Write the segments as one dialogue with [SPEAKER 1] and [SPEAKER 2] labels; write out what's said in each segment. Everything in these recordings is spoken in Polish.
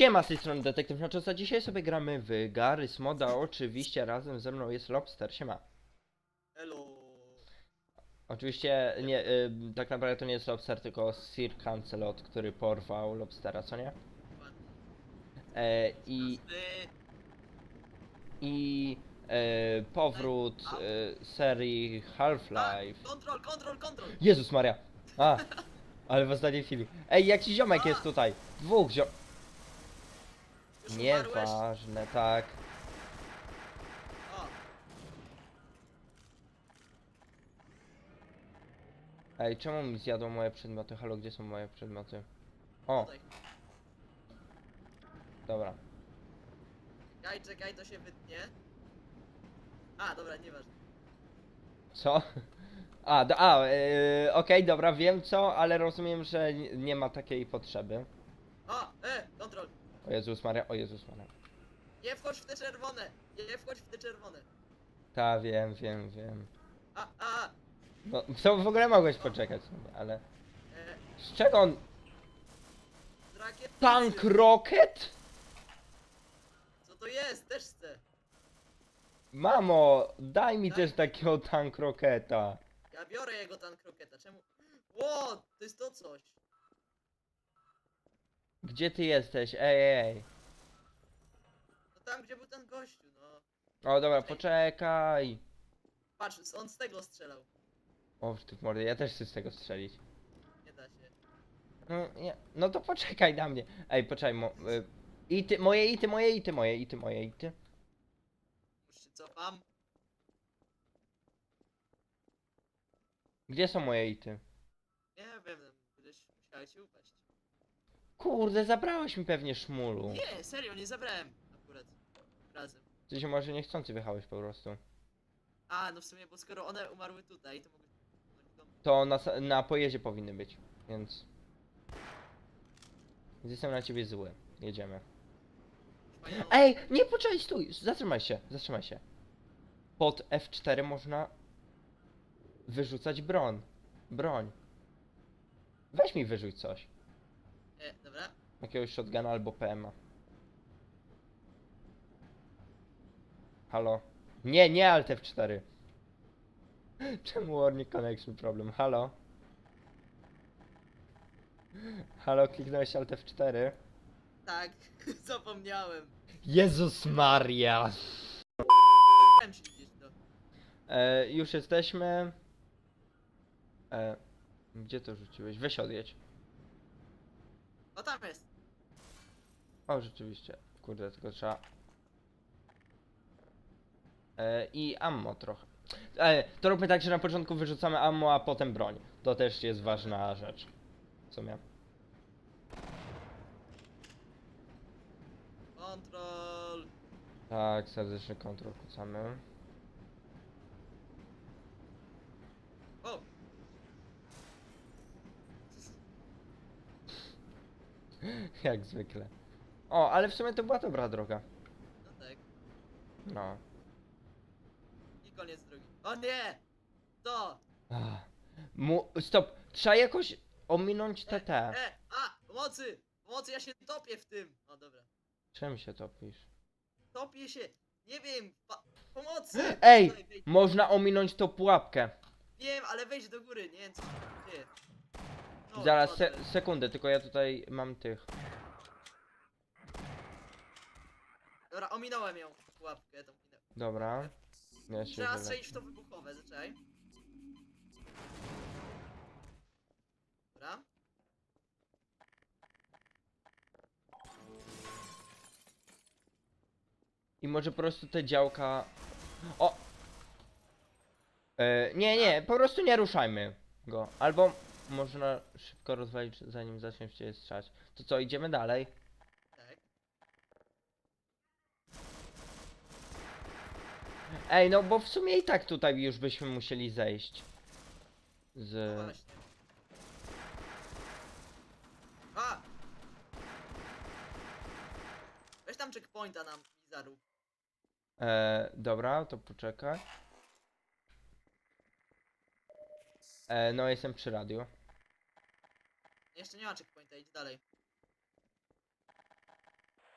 [SPEAKER 1] Siema, z tej strony Detektyw Naczos, a dzisiaj sobie gramy w Garry's Moda, oczywiście razem ze mną jest Lobster, siema.
[SPEAKER 2] Elo.
[SPEAKER 1] Oczywiście nie, y, tak naprawdę to nie jest Lobster, tylko Sir Cancelot, który porwał Lobstera, co nie? E, I, i e, powrót e, serii Half-Life.
[SPEAKER 2] Kontrol, kontrol, kontrol.
[SPEAKER 1] Jezus Maria! A, ale w ostatniej chwili. Ej, jakiś ziomek jest tutaj! Dwóch ziom...
[SPEAKER 2] Już umarłeś?
[SPEAKER 1] Nieważne, tak.
[SPEAKER 2] O,
[SPEAKER 1] Ej, czemu mi zjadło moje przedmioty? Halo, gdzie są moje przedmioty? O,
[SPEAKER 2] tutaj.
[SPEAKER 1] dobra.
[SPEAKER 2] Czekaj, czekaj, to się wytnie. A, dobra, nieważne.
[SPEAKER 1] Co? A, do, a, yy, okej, dobra, wiem co, ale rozumiem, że nie ma takiej potrzeby.
[SPEAKER 2] O,
[SPEAKER 1] Jezus Maria, o Jezus Maria.
[SPEAKER 2] Nie wchodź w te czerwone. Nie wchodź w te czerwone.
[SPEAKER 1] Ta, wiem, wiem, wiem.
[SPEAKER 2] A, a,
[SPEAKER 1] No, to w ogóle mogłeś poczekać ale...
[SPEAKER 2] e,
[SPEAKER 1] Z czego on... Tank Rocket?
[SPEAKER 2] Co to jest? Też chcę.
[SPEAKER 1] Mamo, daj mi
[SPEAKER 2] Daj.
[SPEAKER 1] też takiego Tank Rocketa.
[SPEAKER 2] Ja biorę jego tank roketa. Czemu? Ło, to jest to coś.
[SPEAKER 1] Gdzie ty jesteś? Ej, ej, ej.
[SPEAKER 2] No tam, gdzie był ten gościu, no.
[SPEAKER 1] O, dobra, poczekaj.
[SPEAKER 2] Patrz, on z tego strzelał.
[SPEAKER 1] O, ty mordy, ja też chcę z tego strzelić.
[SPEAKER 2] Nie da się.
[SPEAKER 1] No, nie. no to poczekaj na mnie. Ej, poczekaj, mo, y, ity, moje ity, moje ity, moje ity, moje ity.
[SPEAKER 2] Już się cofam.
[SPEAKER 1] Gdzie są moje ity?
[SPEAKER 2] Nie wiem, będziesz musiał ci upaść.
[SPEAKER 1] Kurde, zabrałeś mi pewnie szmulu.
[SPEAKER 2] Nie, serio, nie zabrałem akurat. Razem.
[SPEAKER 1] Ty się może niechcący wjechałeś po prostu.
[SPEAKER 2] A, no w sumie, bo skoro one umarły tutaj, to mogę... to-
[SPEAKER 1] na, sa- na pojeździe powinny być, więc... Jestem na ciebie zły. Jedziemy. Ej, nie poczekaj, stój! Zatrzymaj się, zatrzymaj się. Pod F4 można wyrzucać broń. Broń. Weź mi wyrzuć coś.
[SPEAKER 2] E, dobra.
[SPEAKER 1] Jakiegoś shotguna albo PMA. Halo? Nie, nie Alt F4. Czemu Warning Connection problem? Halo? Halo, kliknąłeś Alt F4?
[SPEAKER 2] Tak, zapomniałem.
[SPEAKER 1] Jezus Maria!
[SPEAKER 2] Gdzieś to.
[SPEAKER 1] E, już jesteśmy. E, gdzie to rzuciłeś? Weź odjedź.
[SPEAKER 2] O, tam jest.
[SPEAKER 1] O, rzeczywiście. Kurde, tylko trzeba. E, I ammo trochę. E, to róbmy tak, że na początku wyrzucamy ammo, a potem broń. To też jest ważna rzecz. W sumie.
[SPEAKER 2] Kontrol.
[SPEAKER 1] Tak, serdeczny kontrol kucamy.
[SPEAKER 2] O,
[SPEAKER 1] Jak zwykle. O, ale w sumie to była dobra droga.
[SPEAKER 2] no tak.
[SPEAKER 1] No.
[SPEAKER 2] I koniec drogi. O nie! To!
[SPEAKER 1] Ach. Mu stop! Trzeba jakoś ominąć TT.
[SPEAKER 2] E, a! Pomocy! Pomocy, ja się topię w tym! O, dobra.
[SPEAKER 1] Czym się topisz?
[SPEAKER 2] Topię się! Nie wiem! Pa pomocy!
[SPEAKER 1] Ej!
[SPEAKER 2] Tutaj.
[SPEAKER 1] Można ominąć tą pułapkę.
[SPEAKER 2] Wiem, ale wejdź do góry, nie wiem co się dzieje. No,
[SPEAKER 1] Zaraz, se
[SPEAKER 2] dobra.
[SPEAKER 1] sekundę, tylko ja tutaj mam tych.
[SPEAKER 2] Dobra, ominąłem ją, pułapkę, to ominąłem.
[SPEAKER 1] Dobra. Ja się
[SPEAKER 2] strzelić w to wybuchowe, zaczekaj. Dobra.
[SPEAKER 1] I może po prostu te działka... O! E, nie, nie, po prostu nie ruszajmy go. Albo można szybko rozwalić, zanim zacznie w ciebie strzelać. To co, idziemy dalej?
[SPEAKER 2] Tak.
[SPEAKER 1] Ej, no bo w sumie i tak tutaj już byśmy musieli zejść.
[SPEAKER 2] No
[SPEAKER 1] Z...
[SPEAKER 2] właśnie. A! Weź tam checkpointa nam i zarób.
[SPEAKER 1] E, dobra, to poczekaj. E, no jestem przy radiu.
[SPEAKER 2] Jeszcze nie ma checkpointa, idź dalej.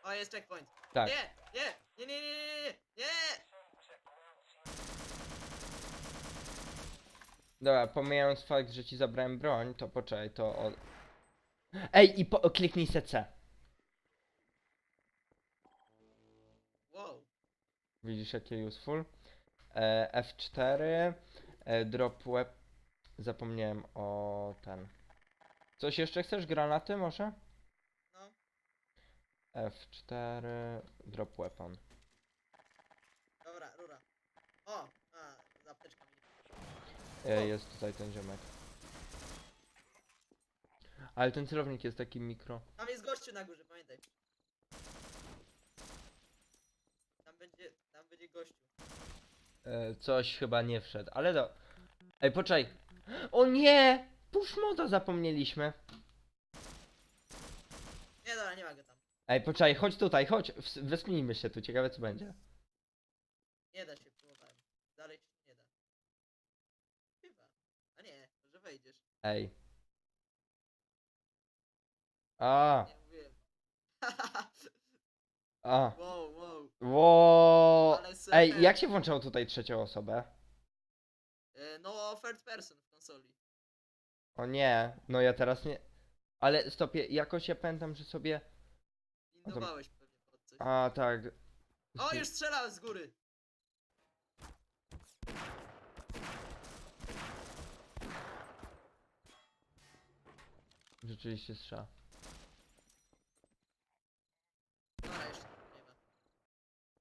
[SPEAKER 2] O, jest checkpoint.
[SPEAKER 1] Tak.
[SPEAKER 2] Nie, nie, nie, nie, nie, nie, nie, nie!
[SPEAKER 1] Dobra, pomijając fakt, że ci zabrałem broń, to poczekaj, to o... Ej, i po, kliknij se C.
[SPEAKER 2] Wow.
[SPEAKER 1] Widzisz jakie useful? E, F4, e, drop web. Zapomniałem o ten. Coś jeszcze chcesz? Granaty może?
[SPEAKER 2] No.
[SPEAKER 1] F4, drop weapon.
[SPEAKER 2] Dobra, rura. O, a, zapteczka mi.
[SPEAKER 1] E, jest tutaj ten ziomek. Ale ten celownik jest taki mikro.
[SPEAKER 2] Tam jest gościu na górze, pamiętaj. Tam będzie, tam będzie gościu.
[SPEAKER 1] E, coś chyba nie wszedł, ale do... Ej, poczekaj! O nie! Push moda zapomnieliśmy.
[SPEAKER 2] Nie, dobra, nie ma go tam.
[SPEAKER 1] Ej, poczekaj, chodź tutaj, chodź. ws- Wespnijmy się tu, ciekawe co będzie.
[SPEAKER 2] Nie da się, próbowałem. Dalej się nie da. Chyba. A nie, może wejdziesz.
[SPEAKER 1] Ej. A,
[SPEAKER 2] Nie mówiłem.
[SPEAKER 1] a.
[SPEAKER 2] wow, wow.
[SPEAKER 1] Wo.
[SPEAKER 2] Ale
[SPEAKER 1] Ej, jak się włączało tutaj trzecią osobę?
[SPEAKER 2] E, No, third person w konsoli.
[SPEAKER 1] O nie, no ja teraz nie. Ale stopie, jakoś ja pamiętam, że sobie.
[SPEAKER 2] Indowałeś pewnie pod coś.
[SPEAKER 1] A tak.
[SPEAKER 2] O, już strzela z góry.
[SPEAKER 1] Rzeczywiście strzela.
[SPEAKER 2] Dobra, jeszcze nie ma.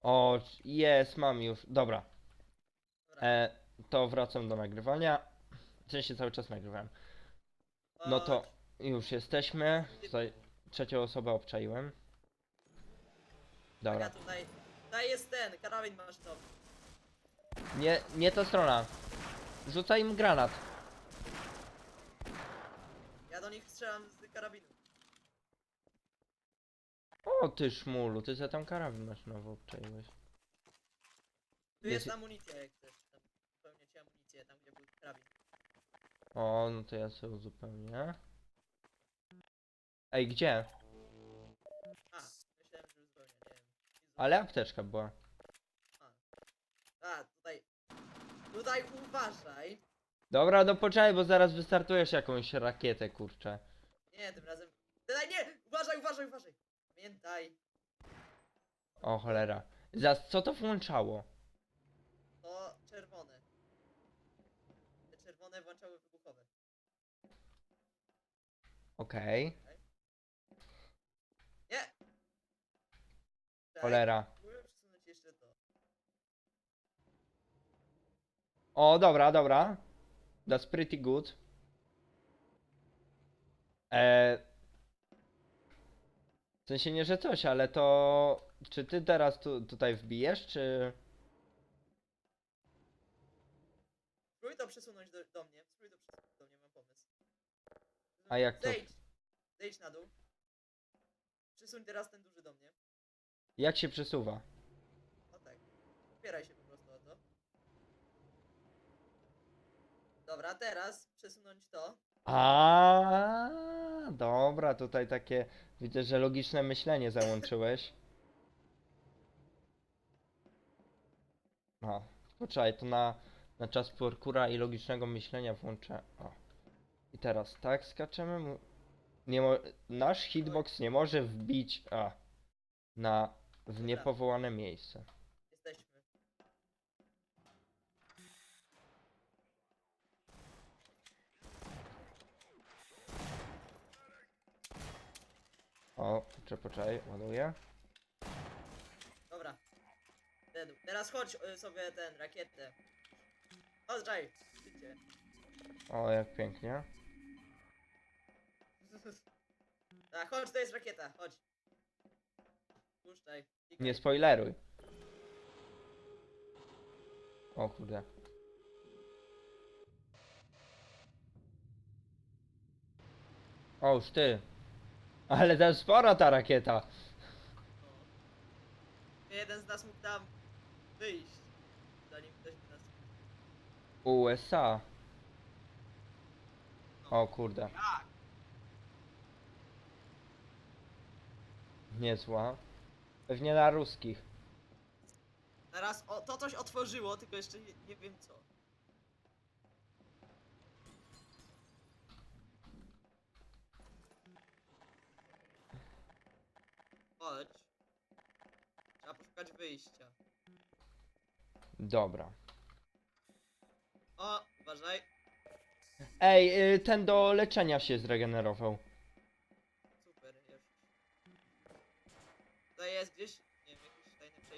[SPEAKER 1] O, jest, mam już. Dobra.
[SPEAKER 2] Dobra.
[SPEAKER 1] E, to wracam do nagrywania. W sensie cały czas nagrywałem. No to już jesteśmy. Tutaj trzecią osobę obczaiłem.
[SPEAKER 2] Dobra.
[SPEAKER 1] Dobra.
[SPEAKER 2] tutaj. Tutaj jest ten, karabin maszynowy.
[SPEAKER 1] Nie, nie ta strona. Rzucaj im granat.
[SPEAKER 2] Ja do nich strzelam z karabinu.
[SPEAKER 1] O ty szmulu, ty za tam karabin masz nowo obczaiłeś.
[SPEAKER 2] Tu
[SPEAKER 1] Jest-
[SPEAKER 2] jest amunicja, jak chcesz. Tam zupełnie ci amunicję, tam gdzie był karabin.
[SPEAKER 1] O, no to ja sobie uzupełnię. Ej, gdzie?
[SPEAKER 2] A, myślałem, że zupełnie, nie wiem.
[SPEAKER 1] Ale apteczka była.
[SPEAKER 2] A, tutaj. Tutaj uważaj.
[SPEAKER 1] Dobra, no poczekaj, bo zaraz wystartujesz jakąś rakietę, kurczę.
[SPEAKER 2] Nie, tym razem. Tutaj nie! Uważaj, uważaj, uważaj! Pamiętaj,
[SPEAKER 1] O cholera. Za co to włączało?
[SPEAKER 2] to czerwone. Te czerwone włączały wybuchowe.
[SPEAKER 1] Okej.
[SPEAKER 2] Nie!
[SPEAKER 1] Cholera.
[SPEAKER 2] Próbuję przesunąć jeszcze to.
[SPEAKER 1] O, dobra, dobra. That's pretty good. Eee... W sensie nie, że coś, ale to... Czy ty teraz tu, tutaj wbijesz, czy...
[SPEAKER 2] Spróbuj to przesunąć do, do mnie. Spróbuj to przesunąć do mnie, mam pomysł.
[SPEAKER 1] A jak to?
[SPEAKER 2] Zejdź! Zejdź na dół. Przesuń teraz ten duży do mnie.
[SPEAKER 1] Jak się przesuwa?
[SPEAKER 2] O tak. Opieraj się po prostu o to. Dobra, teraz przesunąć to.
[SPEAKER 1] A, dobra, tutaj takie widzę, że logiczne myślenie załączyłeś. O, poczekaj, to na, na czas parkura i logicznego myślenia włączę. O. I teraz tak skaczemy. Nie mo nasz hitbox nie może wbić a, na w niepowołane miejsce.
[SPEAKER 2] Jesteśmy.
[SPEAKER 1] O, poczekaj, poczekaj, ładuję.
[SPEAKER 2] Dobra. Dedu. Teraz chodź y, sobie ten, rakietę. Chodź, Życie.
[SPEAKER 1] O, jak pięknie.
[SPEAKER 2] Tak, chodź, to jest rakieta, chodź. Puszczaj.
[SPEAKER 1] Nie spoileruj. O kurde. O, już ty. Ale to jest spora ta rakieta.
[SPEAKER 2] No. Jeden z nas mógł tam wyjść. Zanim ktoś by nas...
[SPEAKER 1] USA. O kurde.
[SPEAKER 2] Jak?
[SPEAKER 1] Niezła. Pewnie na ruskich.
[SPEAKER 2] Teraz o, to coś otworzyło, tylko jeszcze nie, nie wiem co. Chodź. Trzeba poszukać wyjścia.
[SPEAKER 1] Dobra.
[SPEAKER 2] O, uważaj.
[SPEAKER 1] Ej, y, ten do leczenia się zregenerował.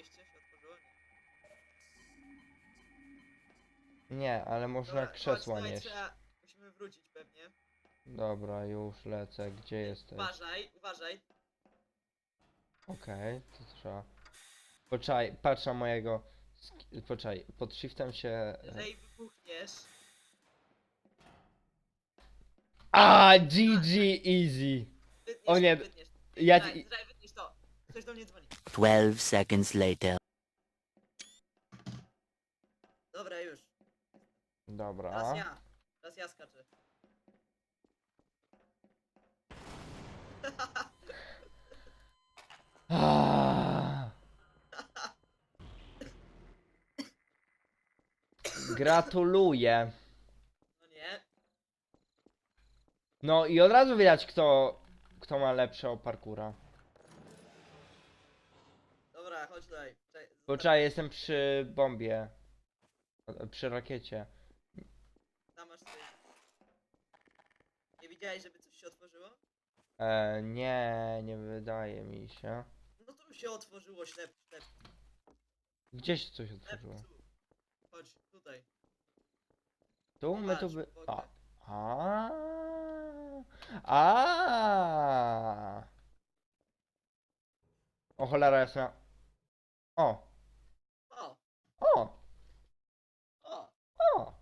[SPEAKER 2] Przejście się otworzyło? Nie.
[SPEAKER 1] Ale można
[SPEAKER 2] Dobra, chodź,
[SPEAKER 1] krzesła
[SPEAKER 2] tutaj
[SPEAKER 1] nieść.
[SPEAKER 2] trzeba, musimy wrócić pewnie.
[SPEAKER 1] Dobra, już lecę. Gdzie jesteś?
[SPEAKER 2] Uważaj, uważaj.
[SPEAKER 1] Okej, to trzeba. Poczekaj, patrz na mojego. sk- Poczekaj, pod shiftem się. e,
[SPEAKER 2] Jeżeli wybuchniesz,
[SPEAKER 1] A, GG, easy.
[SPEAKER 2] wytniesz,
[SPEAKER 1] O nie,
[SPEAKER 2] wytniesz.
[SPEAKER 1] ja-
[SPEAKER 2] Zraj, zraj, wytniesz to. Ktoś do mnie dzwoni.
[SPEAKER 3] 12 seconds later.
[SPEAKER 2] Dobra, już.
[SPEAKER 1] Dobra.
[SPEAKER 2] Teraz ja. Teraz ja skaczę.
[SPEAKER 1] Ah. Gratuluję.
[SPEAKER 2] No nie.
[SPEAKER 1] No i od razu widać kto, kto ma lepszego parkura.
[SPEAKER 2] Chodź tutaj. Czekaj,
[SPEAKER 1] Poczekaj, jestem przy bombie. Przy rakiecie.
[SPEAKER 2] Tam masz sobie. Nie widziałeś, żeby coś się otworzyło?
[SPEAKER 1] E, nie, nie wydaje mi się.
[SPEAKER 2] No to się otworzyło, ślep, ślep,
[SPEAKER 1] Gdzie się coś
[SPEAKER 2] ślep.
[SPEAKER 1] otworzyło?
[SPEAKER 2] tu. Chodź, tutaj.
[SPEAKER 1] Tu? My tu
[SPEAKER 2] Patrz,
[SPEAKER 1] by...
[SPEAKER 2] w
[SPEAKER 1] A.
[SPEAKER 2] oknie.
[SPEAKER 1] A. A. O cholera jasna. O.
[SPEAKER 2] O,
[SPEAKER 1] O.
[SPEAKER 2] o.
[SPEAKER 1] O.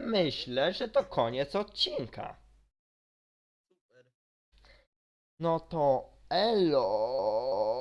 [SPEAKER 1] Myślę, że to koniec odcinka.
[SPEAKER 2] Super.
[SPEAKER 1] No to elo.